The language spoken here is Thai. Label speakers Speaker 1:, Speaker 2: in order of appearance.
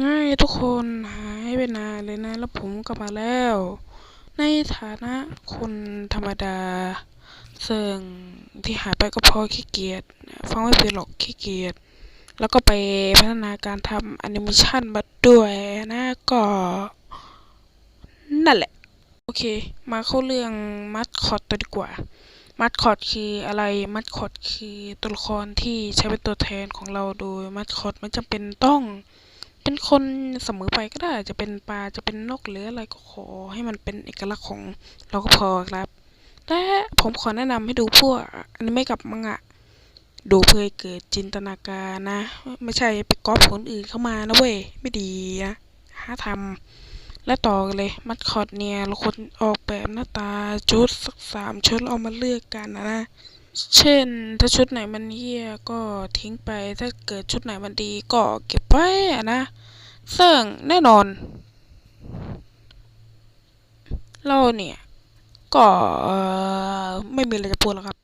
Speaker 1: ง่ายทุกคนหายไปนานเลยนะ แล้วผมกลับมาแล้ว ในฐานะคนธรรมดาซึ่งที่หายไปก็เพราะขี้เกียจฟังไม่เป็นหรอกขี้เกียจแล้วก็ไปพัฒนาการทำแอนิเมชันมาด้วยนะก็ นั่นแหละ โอเค มาเข้าเรื่องมัดคอตตัวดีกว่า มัดคอตคืออะไรมัดคอตคือตัวละครที่ใช้เป็นตัวแทนของเราโดยมัดคอตไม่จำเป็นต้อง เป็นคนเสมอไปก็ได้ จะเป็นปลาจะเป็นนกหรืออะไรก็ขอให้มันเป็นเอกลักษณ์ของเราก็พอครับ และผมขอแนะนำให้ดูพวกอนิเมะกับมังงะ ดูเพื่อเกิดจินตนาการนะ ไม่ใช่ไปก๊อปคนอื่นเข้ามานะเว้ย ไม่ดีนะหาทำและต่อเลยมัดคอตเนี่ยเราควรออกแบบหน้าตาชุดสักสามชุดเอามาเลือกกันนะนะ เช่น ถ้าชุดไหนมันเหี้ยก็ทิ้งไป ถ้าเกิดชุดไหนมันดีก็เก็บไว้อะนะซึ่งแน่นอน เราเนี่ย ก็ไม่มีอะไรจะพูดแล้วครับ